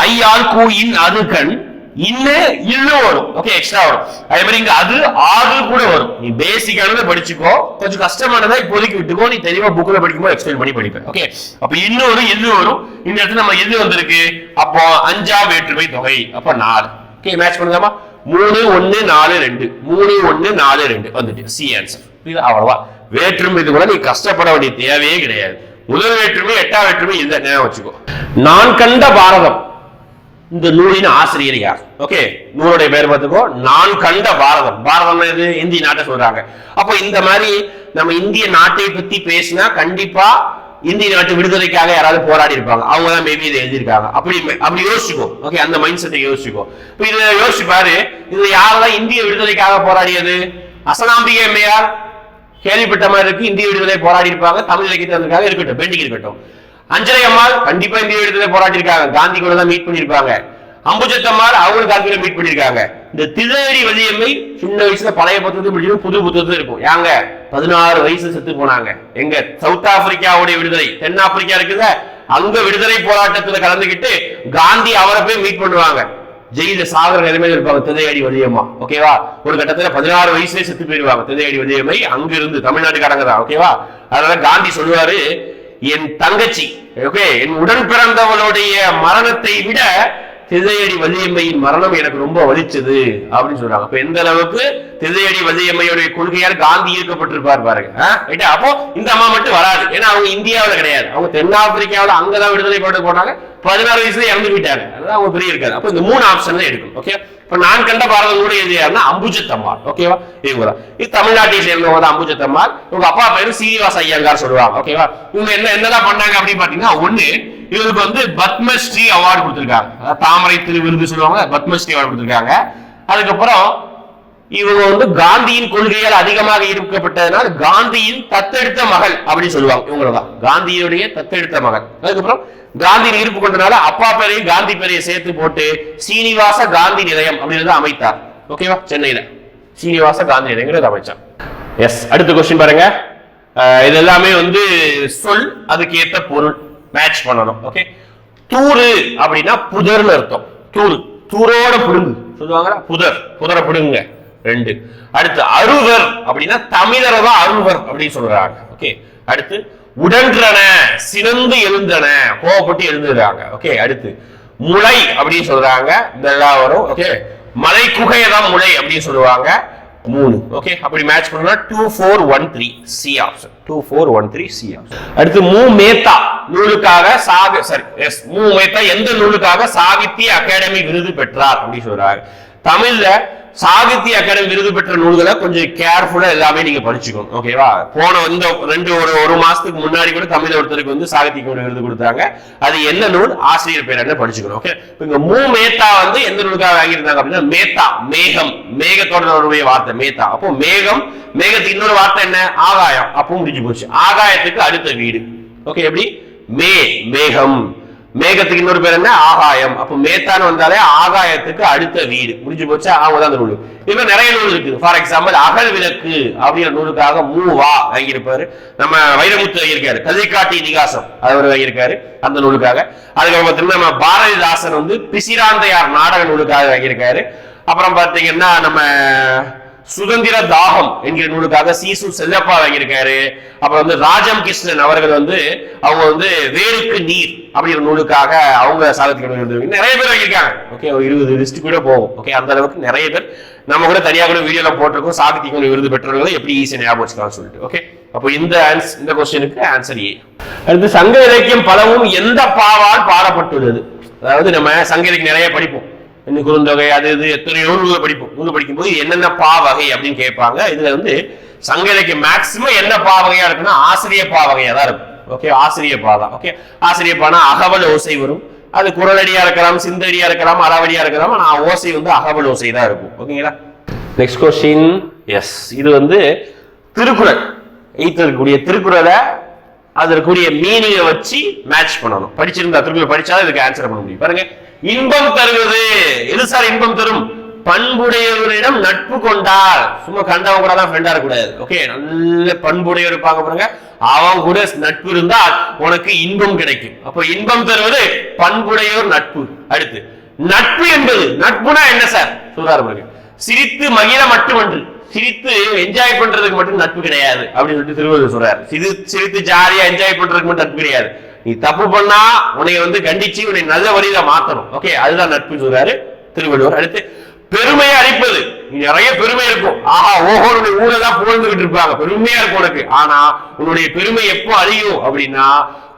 ஐயால் கூ இன் அது கண் இன்னு இல்லு வரும். ஓகே எக்ஸ்ட்ரா வரும். அதே மாதிரி இங்க அது ஆறு கூட வரும். நீ பேசிக்கானதை படிச்சுக்கோ. கொஞ்சம் கஷ்டமானதா இப்போதைக்கு விட்டுக்கோ. நீ தெளிவா புக்ல படிக்கும்போது எக்ஸ்பிளைன் பண்ணி படிப்பேன். ஓகே அப்ப இன்னும் வரும் வரும். இந்த இடத்துல நம்ம எது வந்திருக்கு? அப்போ அஞ்சாம் வேற்றுமை தொகை. அப்ப நாலு. ஓகே மேட்ச் பண்ணலாமா மூணு ஒன்னு நாலு ரெண்டு. மூணு ஒன்னு நாலு ரெண்டு. வந்துட்டு. சி ஆன்சர் இது அவ்வளவா. வேற்றுமை இது கூட நீ கஷ்டப்பட வேண்டிய தேவையே கிடையாது. முதல் வேற்றுமை எட்டாம் வேற்றுமை இந்த நேரம் வச்சுக்கோ. நான் கண்ட பாரதம். இந்த நூலின் ஆசிரியர் யார்? ஓகே நூலுடைய பேர் பார்த்துக்கோ நான் கண்ட பாரதம். பாரதம் எது? இந்திய நாட்டை சொல்றாங்க. அப்போ இந்த மாதிரி நம்ம இந்திய நாட்டை பத்தி பேசினா கண்டிப்பா இந்திய நாட்டு விடுதலைக்காக யாராவது போராடி இருப்பாங்க. அவங்க தான் மேபி இதை எழுதியிருக்காங்க. அப்படி அப்படி யோசிச்சுக்கோ. ஓகே அந்த மைண்ட் செட்டை யோசிச்சுக்கோ. இப்போ இதை யோசிச்சு பாரு. இதுல யாரெல்லாம் இந்திய விடுதலைக்காக போராடியது? அசனாம்பிகை அம்மையார் கேள்விப்பட்ட மாதிரி இருக்கு. இந்திய விடுதலை போராடி இருப்பாங்க. தமிழ் இலக்கியத்திற்காக இருக்கட்டும் பெண்டிங் இருக்கட்டும். அஞ்சலை அம்மாள் கண்டிப்பா இந்திய விடுதலை போராடி இருக்காங்க காந்தி கூட தான் மீட் பண்ணிருப்பாங்க அம்புஜத்தம்மாள் அவங்களும் காந்தியில மீட் பண்ணிருக்காங்க இந்த திதேரி வலியம்மை சின்ன வயசுல பழைய புத்தகத்தை முடிச்சிடும் புது புத்தகத்தை இருக்கும். யாங்க பதினாறு வயசு செத்து போனாங்க. எங்க சவுத் ஆப்பிரிக்காவுடைய விடுதலை தென் ஆப்பிரிக்கா இருக்குத அங்க விடுதலை போராட்டத்துல கலந்துக்கிட்டு காந்தி அவரை போய் மீட் பண்ணுவாங்க. ஜெயில சாகர நிலைமையில இருப்பாங்க திதையடி வலியம்மா ஓகேவா ஒரு கட்டத்துல பதினாறு வயசுலேயே செத்து போயிருவாங்க திதையடி வலியம்மை அங்க இருந்து தமிழ்நாட்டுக்காரங்க தான் ஓகேவா அதனால காந்தி சொல்லுவாரு என் தங்கச்சி ஓகே என் உடன் பிறந்தவளுடைய மரணத்தை விட திதையடி வலியம்மையின் மரணம் எனக்கு ரொம்ப வலிச்சது அப்படின்னு சொல்றாங்க. அப்ப எந்த அளவுக்கு திதையடி வள்ளியம்மையுடைய கொள்கையால் காந்தி ஈர்க்கப்பட்டிருப்பார் பாருங்க ரைட்டா? அப்போ இந்த அம்மா மட்டும் வராது. ஏன்னா அவங்க இந்தியாவுல கிடையாது. அவங்க தென்னாப்பிரிக்காவுல அங்கதான் விடுதலை போட்டு போனாங்க. பதினாறு வயசுல இறந்து போயிட்டாங்க. அதுதான் அவங்க பெரிய இருக்காது அப்போ இந்த மூணு ஆப்ஷன் தான் எடுக்கும் ஓகே இப்ப நான் கண்ட பாரதம் கூட எது யாருன்னா அம்புஜத்தம்மாள் ஓகேவா? இவங்க தான் இது தமிழ்நாட்டை சேர்ந்தவங்க தான் அம்புஜத்தம்மாள் இவங்க அப்பா பேரு சீனிவாச ஐயங்கார் சொல்லுவாங்க. ஓகேவா? இவங்க என்ன என்னதான் பண்ணாங்க அப்படின்னு பாத்தீங்கன்னா ஒண்ணு இவருக்கு வந்து பத்மஸ்ரீ அவார்டு கொடுத்திருக்காங்க. தாமரை திரு விருது சொல்லுவாங்க பத்மஸ்ரீ அவார்டு கொடுத்திருக்காங்க. அதுக்கப்புறம் இவங்க வந்து காந்தியின் கொள்கையால் அதிகமாக ஈர்க்கப்பட்டதுனால காந்தியின் தத்தெடுத்த மகள் அப்படின்னு சொல்லுவாங்க. இவங்களதான். காந்தியுடைய தத்தெடுத்த மகள். அதுக்கப்புறம் காந்தியின் இருப்பு கொண்டனால அப்பா பேரையும் காந்தி பேரையும் சேர்த்து போட்டு சீனிவாச காந்தி நிலையம் அப்படின்னு அமைத்தார். ஓகேவா சென்னையில. சீனிவாச காந்தி நிலையங்கிறது அமைச்சார். எஸ் அடுத்த கொஸ்டின் பாருங்க. இது எல்லாமே வந்து சொல் அதுக்கு ஏத்த பொருள். மேட்ச் பண்ணணும் ஓகே தூரு அப்படின்னா புதர்னு அர்த்தம். தூரு தூரோட புடுங்கு. சொல்லுவாங்களா? புதர். புதரை புடுங்க ரெண்டு. அடுத்து அருவர் அப்படின்னா தமிழரை தான் அருவர் அப்படின்னு சொல்றாங்க. ஓகே அடுத்து உடன்றன சினந்து எழுந்தன. கோவப்பட்டு எழுந்துடுறாங்க ஓகே அடுத்து. முளை அப்படின்னு சொல்றாங்க. இதெல்லாம் வரும். ஓகே மலை குகையதான் முளை அப்படின்னு சொல்லுவாங்க. மூணு. ஓகே அப்படி மேட்ச் பண்ணா two four one three C option two four one three C option அடுத்து மூ மேத்தா. நூலுக்காக சாக சரி எஸ் மூ மேத்தா எந்த நூலுக்காக சாகித்ய அகாடமி விருது பெற்றார் அப்படின்னு சொல்றாங்க. தமிழ்ல சாகித்ய அகாடமி விருது பெற்ற நூல்களை கொஞ்சம் கேர்ஃபுல்லா எல்லாமே நீங்க படிச்சுக்கணும் ஓகேவா போன இந்த ரெண்டு ஒரு ஒரு மாசத்துக்கு முன்னாடி கூட தமிழ் ஒருத்தருக்கு வந்து சாகித்ய விருது கொடுத்தாங்க. அது என்ன நூல்? ஆசிரியர் பேர் என்ன? படிச்சுக்கணும் ஓகே இங்க மூ மேத்தா வந்து எந்த நூலுக்காக வாங்கியிருந்தாங்க அப்படின்னா மேத்தா மேகம். மேகத்தோட தொடர்புடைய வார்த்தை மேத்தா. அப்போ மேகம் மேகத்துக்கு இன்னொரு வார்த்தை என்ன? ஆகாயம். அப்போ முடிஞ்சு போச்சு. ஆகாயத்துக்கு அடுத்த வீடு. ஓகே எப்படி? மே மேகம். மேகத்துக்கு இன்னொரு பேர் என்ன? ஆகாயம். அப்ப மேத்தான்னு வந்தாலே ஆகாயத்துக்கு அடுத்த வீடு. முடிஞ்சு போச்சா? அவங்க தான் அந்த நூல். இப்ப நிறைய நூல் இருக்கு ஃபார் எக்ஸாம்பிள் அகல் விளக்கு அப்படிங்கிற நூலுக்காக மூவா வாங்கியிருப்பாரு. நம்ம வைரமுத்து வாங்கியிருக்காரு. கதைக்காட்டி இதிகாசம் அவர் வாங்கியிருக்காரு அந்த நூலுக்காக. அதுக்கப்புறம் பார்த்தீங்கன்னா நம்ம பாரதிதாசன் வந்து பிசிராந்தையார் நாடக நூலுக்காக வாங்கியிருக்காரு. அப்புறம் பாத்தீங்கன்னா நம்ம சுதந்திர தாகம் என்கிற நூலுக்காக சீசு செல்லப்பா வாங்கியிருக்காரு. அப்புறம் வந்து ராஜம் கிருஷ்ணன் அவர்கள் வந்து அவங்க வந்து வேருக்கு நீர் அப்படிங்கிற நூலுக்காக அவங்க சாதத்துக்கு நிறைய பேர் வாங்கியிருக்காங்க. ஓகே ஒரு இருபது லிஸ்ட் கூட போகும். ஓகே அந்த அளவுக்கு நிறைய பேர் நம்ம கூட தனியாக கூட வீடியோல போட்டிருக்கோம். சாகித்ய விருது பெற்றவர்களை எப்படி ஈஸியாக ஞாபகம் வச்சுக்கலாம் சொல்லிட்டு. ஓகே அப்போ இந்த ஆன்ஸ் இந்த கொஸ்டினுக்கு ஆன்சர் ஏ அடுத்து சங்க இலக்கியம் பலவும் எந்த பாவால் பாடப்பட்டுள்ளது? அதாவது நம்ம சங்க இலக்கியம் நிறைய படிப்போம். இன்னும் குறுந்தொகை அது இது எத்தனையோ நூல்கள் படிப்போம். நூல் படிக்கும்போது என்னென்ன பா வகை அப்படின்னு கேட்பாங்க. இதுல வந்து சங்க இலக்கியம் மேக்சிமம் என்ன பா வகையா இருக்குன்னா ஆசிரிய பா வகையா தான் இருக்கும். ஓகே ஆசிரிய பா தான். ஓகே ஆசிரிய பானா அகவல் ஓசை வரும். அது குரலடியா இருக்கலாம் சிந்தடியா இருக்கலாம் அறவடியா இருக்கலாம் ஆனா ஓசை வந்து அகவல் ஓசை தான் இருக்கும். ஓகேங்களா நெக்ஸ்ட் கொஸ்டின் எஸ் இது வந்து திருக்குறள். எய்த் இருக்கக்கூடிய திருக்குறளை அதற்குரிய மீனிங்கை வச்சு மேட்ச் பண்ணணும். படிச்சிருந்தா திரும்ப படிச்சாலும் இதுக்கு ஆன்சர் பண்ண முடியும். பாருங்க. இன்பம் தருவது. எது சார் இன்பம் தரும்? பண்புடையவரிடம் நட்பு கொண்டால் சும்மா கண்டவங்க கூட தான் ஃப்ரெண்டா இருக்கக்கூடாது. ஓகே நல்ல பண்புடையவர் இருப்பாங்க பாருங்க. அவன் கூட நட்பு இருந்தால் உனக்கு இன்பம் கிடைக்கும். அப்போ இன்பம் தருவது பண்புடையோர் நட்பு. அடுத்து நட்பு என்பது நட்புனா என்ன சார்? சொல்றாரு பாருங்க. சிரித்து மகிழ மட்டுமன்று. சிரித்து என்ஜாய் பண்றதுக்கு மட்டும் நட்பு கிடையாது. அப்படின்னு சொல்லிட்டு திருவள்ளுவர் சொல்றாரு. சிரி சிரித்து ஜாலியா என்ஜாய் பண்றதுக்கு மட்டும் நட்பு கிடையாது. நீ தப்பு பண்ணா உன்னை வந்து கண்டிச்சு உன்னை நல்ல வழியில மாத்தணும். ஓகே அதுதான் நட்பு சொல்றாரு திருவள்ளுவர். அடுத்து பெருமையை அளிப்பது. நிறைய பெருமை இருக்கும். ஆஹா ஓஹோ உன்னுடைய ஊரெல்லாம் புகழ்ந்துகிட்டு இருப்பாங்க. பெருமையா இருக்கும் உனக்கு. ஆனா உன்னுடைய பெருமை எப்போ அழியும் அப்படின்னா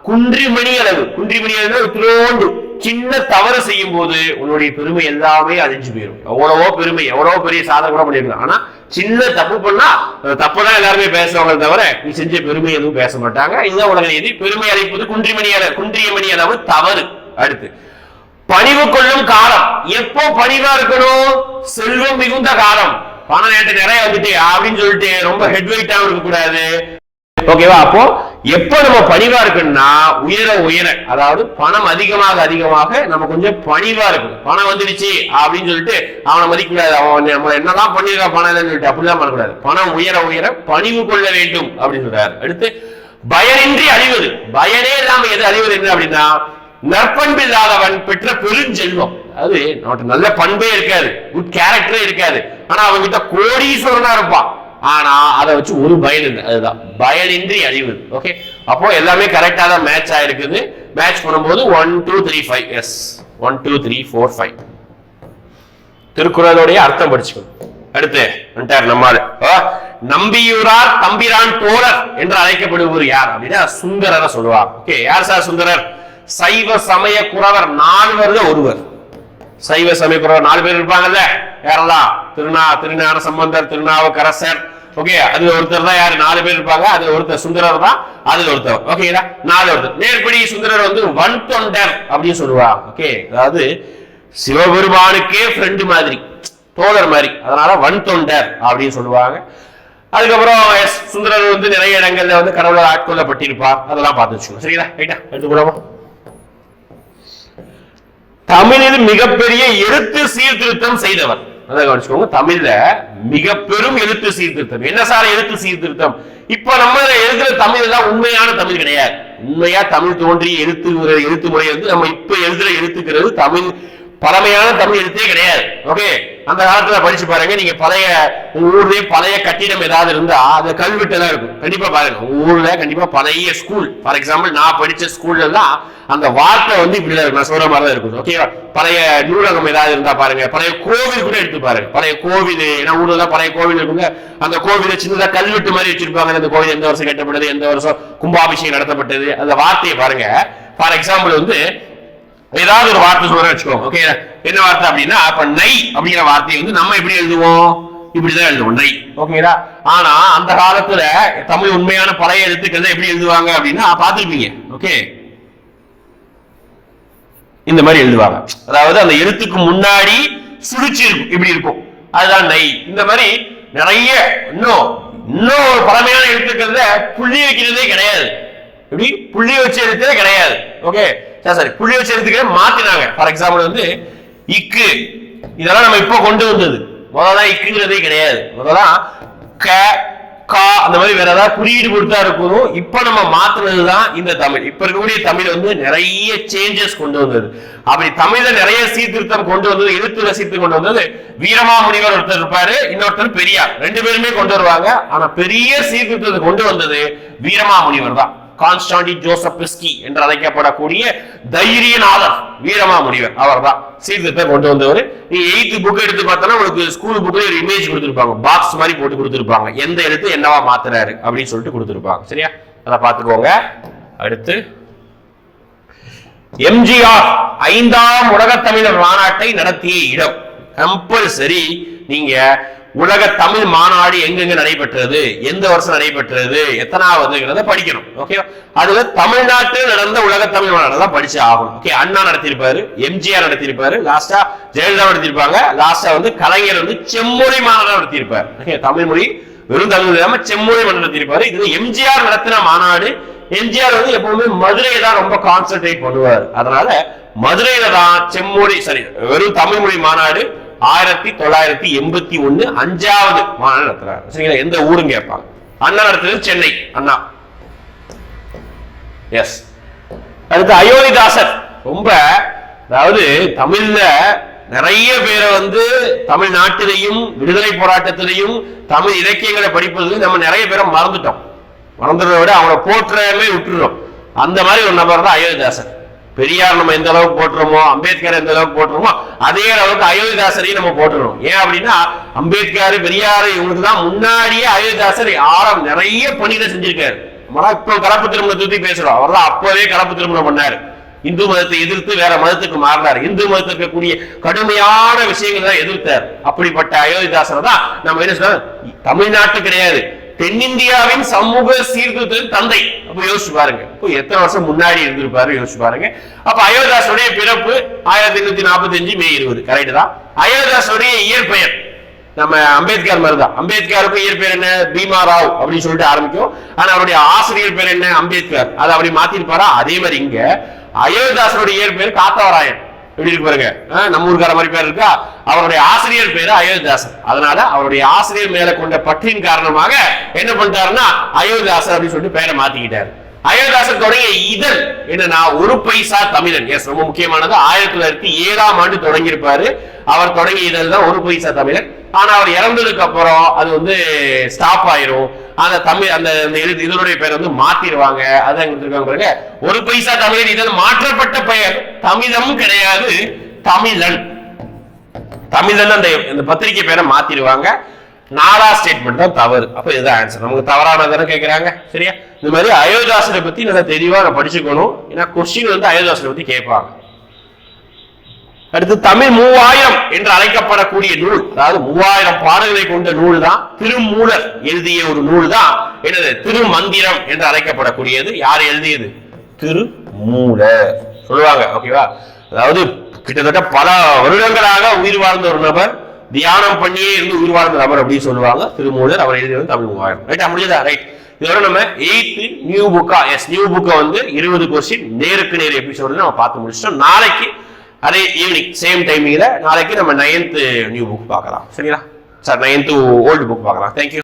குன்றிமணி அளவு. குன்றிமணி அளவு துரோண்டு சின்ன தவறு செய்யும் போது உன்னுடைய பெருமை எல்லாமே அழிஞ்சு போயிடும் எவ்வளவோ பெருமை எவ்வளவோ பெரிய சாதனை கூட பண்ணிருக்கலாம் ஆனா சின்ன தப்பு பண்ணா தப்பதான் எல்லாருமே பேசுவாங்க தவிர நீ செஞ்ச பெருமை எதுவும் பேச மாட்டாங்க. இதுதான் உலக நீதி. பெருமை அழைப்பது குன்றிமணி அளவு. குன்றியமணி அளவு தவறு. அடுத்து பணிவு கொள்ளும் காலம். எப்போ பணிவா இருக்கணும்? செல்வம் மிகுந்த காலம். பணம் நேற்று நிறைய வந்துட்டு அப்படின்னு சொல்லிட்டு ரொம்ப ஹெட் வெயிட்டாவும் இருக்க கூடாது ஓகேவா? அப்போ எப்போ நம்ம பணிவா இருக்குன்னா உயர உயர அதாவது பணம் அதிகமாக அதிகமாக நம்ம கொஞ்சம் பணிவா இருக்கும். பணம் வந்துடுச்சு அப்படின்னு சொல்லிட்டு அவனை மதிக்க அவன் நம்ம என்னதான் பண்ணிருக்கான் பணம் இல்லைன்னு சொல்லிட்டு அப்படிலாம் பண்ணக்கூடாது. பணம் உயர உயர பணிவு கொள்ள வேண்டும் அப்படின்னு சொல்றாரு. அடுத்து பயனின்றி அழிவது. பயனே இல்லாம எது அழிவது என்ன அப்படின்னா நற்பண்பு இல்லாதவன் பெற்ற பெருஞ்செல்வம். அது அவன்கிட்ட நல்ல பண்பே இருக்காது. குட் கேரக்டரே இருக்காது. ஆனா அவன் கிட்ட கோடீஸ்வரனா இருப்பான். ஆனா அதை வச்சு ஒரு பயன் இல்லை. அதுதான். பயனின்றி அழிவு. ஓகே அப்போ எல்லாமே கரெக்டா தான் மேட்ச் ஆயிருக்குது. மேட்ச் பண்ணும்போது one two three five yes one two three four five திருக்குறளுடைய அர்த்தம் படிச்சுக்கணும். அடுத்து வந்துட்டார் நம்மால். நம்பியூரார் தம்பிரான் தோழர் என்று அழைக்கப்படுவர் யார் அப்படின்னா சுந்தரரை சொல்லுவார். ஓகே யார் சார் சுந்தரர்? சைவ சமய குறவர். நால்வர்ல ஒருவர். சைவ சமயபுரம் நாலு பேர் இருப்பாங்கல்ல? யாரெல்லாம்? திருநா திருநான சம்பந்தர் திருநாவுக்கரசர். ஓகே அதுல ஒருத்தர் தான் யாரு? நாலு பேர் இருப்பாங்க. அதுல ஒருத்தர் சுந்தரர் தான். அதுல ஒருத்தர். ஓகேங்களா நாலு ஒருத்தர். நேர்படி சுந்தரர் வந்து வன் தொண்டர் அப்படின்னு சொல்லுவா. ஓகே அதாவது சிவபெருமானுக்கே ஃப்ரெண்டு மாதிரி தோழர் மாதிரி. அதனால வன் தொண்டர் அப்படின்னு சொல்லுவாங்க. அதுக்கப்புறம் எஸ் சுந்தரர் வந்து நிறைய இடங்கள்ல வந்து கடவுளர் ஆட்கொள்ளப்பட்டிருப்பார். அதெல்லாம் பார்த்து வச்சுக்கோங்க சரிங்களா? ரைட்டா எடுத்துக்கூடாமா தமிழில் மிகப்பெரிய எழுத்து சீர்திருத்தம் செய்தவர். கவனிச்சுக்கோங்க தமிழ்ல மிக பெரும் எழுத்து சீர்திருத்தம். என்ன சார் எழுத்து சீர்திருத்தம்? இப்ப நம்ம எழுதுற தமிழ் எல்லாம் உண்மையான தமிழ் கிடையாது. உண்மையா தமிழ் தோன்றிய எழுத்து எழுத்து முறை வந்து நம்ம இப்ப எழுதுற எழுத்துக்கிறது தமிழ் பழமையான தமிழ் எழுத்தே கிடையாது. ஓகே அந்த காலத்துல படிச்சு பாருங்க. நீங்க பழைய உங்க ஊர்லயே பழைய கட்டிடம் ஏதாவது இருந்தா அது கல்வெட்டு தான் இருக்கும். கண்டிப்பா பாருங்க. உங்க ஊர்ல கண்டிப்பா பழைய ஸ்கூல் ஃபார் எக்ஸாம்பிள் நான் படிச்ச ஸ்கூல்ல எல்லாம் அந்த வார்த்தை வந்து இப்படிதான் இருக்கும். நான் சொல்ற மாதிரி தான் இருக்கும் ஓகேவா பழைய நூலகம் ஏதாவது இருந்தா பாருங்க. பழைய கோவில் கூட எடுத்து பாருங்க. பழைய கோவில் ஏன்னா ஊர்ல தான் பழைய கோவில் இருக்குங்க. அந்த கோவில சின்னதா கல்வெட்டு மாதிரி வச்சிருப்பாங்க அந்த கோவில் எந்த வருஷம் கட்டப்பட்டது எந்த வருஷம் கும்பாபிஷேகம் நடத்தப்பட்டது அந்த வார்த்தையை பாருங்க. ஃபார் எக்ஸாம்பிள் வந்து ஏதாவது ஒரு வார்த்தை சொல்றேன் வச்சுக்கோங்க ஓகே என்ன வார்த்தை அப்படின்னா அப்ப நை அப்படிங்கிற வார்த்தையை வந்து நம்ம எப்படி எழுதுவோம்? இப்படிதான் எழுதுவோம் நை. ஓகேங்களா ஆனா அந்த காலத்துல தமிழ் உண்மையான பழைய எழுத்துக்கள் எப்படி எழுதுவாங்க அப்படின்னா பார்த்துருப்பீங்க ஓகே இந்த மாதிரி எழுதுவாங்க. அதாவது அந்த எழுத்துக்கு முன்னாடி சுழிச்சு இருக்கும் இப்படி இருக்கும். அதுதான் நை. இந்த மாதிரி நிறைய இன்னும் இன்னும் ஒரு பழமையான எழுத்துக்கள் புள்ளி வைக்கிறதே கிடையாது. இப்படி புள்ளி வச்சு எழுத்தே கிடையாது. ஓகே சரி புள்ளி வச்சு மாத்தினாங்க. ஃபார் எக்ஸாம்பிள் வந்து இக்கு இதெல்லாம் நம்ம இப்போ கொண்டு வந்தது. முதல்ல இக்குங்கிறதே கிடையாது. முதல்ல க கா அந்த மாதிரி வேற ஏதாவது குறியீடு கொடுத்தா இருக்கணும். இப்ப நம்ம மாத்துனதுதான் இந்த தமிழ். இப்ப இருக்கக்கூடிய தமிழ் வந்து நிறைய சேஞ்சஸ் கொண்டு வந்தது. அப்படி தமிழ்ல நிறைய சீர்திருத்தம் கொண்டு வந்தது எழுத்துல சீர்த்து கொண்டு வந்தது. வீரமாமுனிவர் ஒருத்தர் இருப்பாரு இன்னொருத்தர் பெரியார். ரெண்டு பேருமே கொண்டு வருவாங்க. ஆனா பெரிய சீர்திருத்தத்தை கொண்டு வந்தது வீரமாமுனிவர் தான் கான்ஸ்டாண்டி ஜோசப் பிஸ்கி என்று அழைக்கப்படக்கூடிய தைரியநாதர் வீரமாமுனிவர் அவர் தான் சீர்திருத்தம் கொண்டு வந்தவர். நீ எயித்து புக் எடுத்து பார்த்தோன்னா உங்களுக்கு ஸ்கூல் புக்ல ஒரு இமேஜ் கொடுத்துருப்பாங்க. பாக்ஸ் மாதிரி போட்டு கொடுத்துருப்பாங்க. எந்த எழுத்து என்னவா மாத்துறாரு அப்படின்னு சொல்லிட்டு கொடுத்துருப்பாங்க. சரியா? அதை பார்த்துக்கோங்க. அடுத்து எம்ஜிஆர் ஐந்தாம் உலகத் தமிழர் மாநாட்டை நடத்திய இடம். கம்பல்சரி நீங்க உலக தமிழ் மாநாடு எங்கெங்க நடைபெற்றது? எந்த வருஷம் நடைபெற்றது? எத்தனாவதுங்கிறத படிக்கணும் ஓகேவா அதுல தமிழ்நாட்டில் நடந்த உலக தமிழ் மாநாடு தான் படிச்சு ஆகணும் ஓகே அண்ணா நடத்தியிருப்பாரு எம்ஜிஆர் நடத்தியிருப்பாரு லாஸ்டா ஜெயலலிதா நடத்தியிருப்பாங்க லாஸ்டா வந்து கலைஞர் வந்து செம்மொழி மாநாடு நடத்தியிருப்பார் ஓகே தமிழ் மொழி வெறும் தமிழ் இல்லாம செம்மொழி மாநாடு நடத்தியிருப்பாரு. இது எம்ஜிஆர் நடத்தின மாநாடு எம்ஜிஆர் வந்து எப்பவுமே மதுரையை தான் ரொம்ப கான்சென்ட்ரேட் பண்ணுவார். அதனால மதுரையில தான் செம்மொழி சரி வெறும் தமிழ் மொழி மாநாடு ஆயிரத்தி தொள்ளாயிரத்தி எண்பத்தி ஒண்ணு அஞ்சாவது மாநாடு நடத்துறாரு. சரிங்களா? எந்த ஊரும் கேட்பாங்க. அண்ணா நடத்துறது சென்னை. அண்ணா. எஸ் அடுத்து அயோத்திதாசர். ரொம்ப அதாவது தமிழ்ல நிறைய பேரை வந்து தமிழ்நாட்டிலையும் விடுதலை போராட்டத்திலையும் தமிழ் இலக்கியங்களை படிப்பது நம்ம நிறைய பேரை மறந்துட்டோம். மறந்துடுறத விட அவனை போற்றமே விட்டுடுறோம். அந்த மாதிரி ஒரு நபர் தான் அயோத்திதாசர். பெரியார் நம்ம எந்த அளவுக்கு போட்டுறோமோ அம்பேத்கர் எந்த அளவுக்கு போட்டுறோமோ அதே அளவுக்கு அயோத்திதாசரையும் நம்ம போட்டுறோம். ஏன் அப்படின்னா அம்பேத்கர் பெரியார் இவங்களுக்கு தான் முன்னாடியே அயோத்திதாசர் ஆரம் நிறைய பணிகளை செஞ்சிருக்காரு. நம்மளாம் இப்போ கலப்பு திருமணத்தை பற்றி பேசுறோம். அவர் தான் அப்பவே கலப்பு திருமணம் பண்ணாரு. இந்து மதத்தை எதிர்த்து வேற மதத்துக்கு மாறினார். இந்து மதத்துக்கு கூடிய கடுமையான விஷயங்கள் தான் எதிர்த்தார். அப்படிப்பட்ட அயோத்திதாசரை தான் நம்ம என்ன சொல்றோம் தமிழ்நாட்டு கிடையாது. தென்னிந்தியாவின் சமூக சீர்திருத்தத்தின் தந்தை. அப்ப யோசிச்சு பாருங்க. இப்போ எத்தனை வருஷம் முன்னாடி இருந்திருப்பாரு? யோசிச்சு பாருங்க. அப்ப அயோத்திதாசனுடைய பிறப்பு ஆயிரத்தி எண்ணூத்தி நாற்பத்தி அஞ்சு மே இருபது. கரெக்ட் தான். அயோத்திதாசனுடைய இயற்பெயர். நம்ம அம்பேத்கர் மாதிரி தான். அம்பேத்கருக்கு இயற்பெயர் என்ன? பீமா ராவ் அப்படின்னு சொல்லிட்டு ஆரம்பிக்கும். ஆனா அவருடைய ஆசிரியர் பேர் என்ன? அம்பேத்கர். அதை அப்படி மாத்திருப்பாரா? அதே மாதிரி இங்க அயோத்திதாசனுடைய இயற்பெயர் காத்தவராயன். எப்படி இருக்கு பாருங்க? நம்ம ஊருக்கார மாதிரி பேர் இருக்கா? அவருடைய ஆசிரியர் பேரு அயோத்திதாசன். அதனால அவருடைய ஆசிரியர் மேல கொண்ட பற்றின் காரணமாக என்ன பண்ணிட்டாருன்னா அயோத்திதாசன் அப்படின்னு சொல்லிட்டு பேரை மாத்திக்கிட்டாரு. அயோத்திதாசன் தொடங்கிய இதழ் என்னன்னா ஒரு பைசா தமிழன். எஸ் ரொம்ப முக்கியமானது. ஆயிரத்தி தொள்ளாயிரத்தி ஏழாம் ஆண்டு தொடங்கியிருப்பாரு. அவர் தொடங்கிய இதழ் தான் ஒரு பைசா தமிழன். ஆனா அவர் இறந்ததுக்கு அப்புறம் அது வந்து ஸ்டாப் ஆயிரும். அந்த தமிழ் அந்த அந்த இதனுடைய பேர் வந்து மாத்திடுவாங்க. அதான் கொடுத்துருக்காங்க பாருங்க. ஒரு பைசா தமிழன் இதழ் மாற்றப்பட்ட பெயர். தமிழம் கிடையாது தமிழன். தமிழன் அந்த இந்த பத்திரிகை பேரை மாத்திடுவாங்க. நாலா ஸ்டேட்மெண்ட் தான் தவறு. அப்ப இதுதான் ஆன்சர் நமக்கு தவறானதுன்னு கேட்குறாங்க சரியா? இந்த மாதிரி அயோத்தியாசனை பத்தி நல்லா தெளிவா நான் படிச்சுக்கணும். ஏன்னா கொஸ்டின் வந்து அயோத்தியாசனை பத்தி கேட்பாங்க. அடுத்து தமிழ் மூவாயிரம் என்று அழைக்கப்படக்கூடிய நூல். அதாவது மூவாயிரம் பாடல்களை கொண்ட நூல் தான் திருமூலர் எழுதிய ஒரு நூல் தான் என்னது? திருமந்திரம் என்று அழைக்கப்படக்கூடியது. யார் எழுதியது? திருமூலர். சொல்லுவாங்க ஓகேவா அதாவது கிட்டத்தட்ட பல வருடங்களாக உயிர் வாழ்ந்த ஒரு நபர் தியானம் பண்ணியே இருந்து உயிர் வாழ்ந்த நபர் அப்படின்னு சொல்லுவாங்க. திருமூலர் அவர் எழுதியது தமிழ் மூவாயிரம். ரைட் முடிஞ்சதா? ரைட் இதோட நம்ம எயித்து நியூ புக்கா எஸ் நியூ புக்கை வந்து இருபது கொஸ்டின் நேருக்கு நேர் எபிசோடு நம்ம பார்த்து முடிச்சிட்டோம். நாளைக்கு அதே ஈவினிங் சேம் டைமிங்ல நாளைக்கு நம்ம நைன்த் நியூ புக் பார்க்கலாம். சரிங்களா? சார் நைன்த்து ஓல்டு புக் பார்க்கலாம். Thank you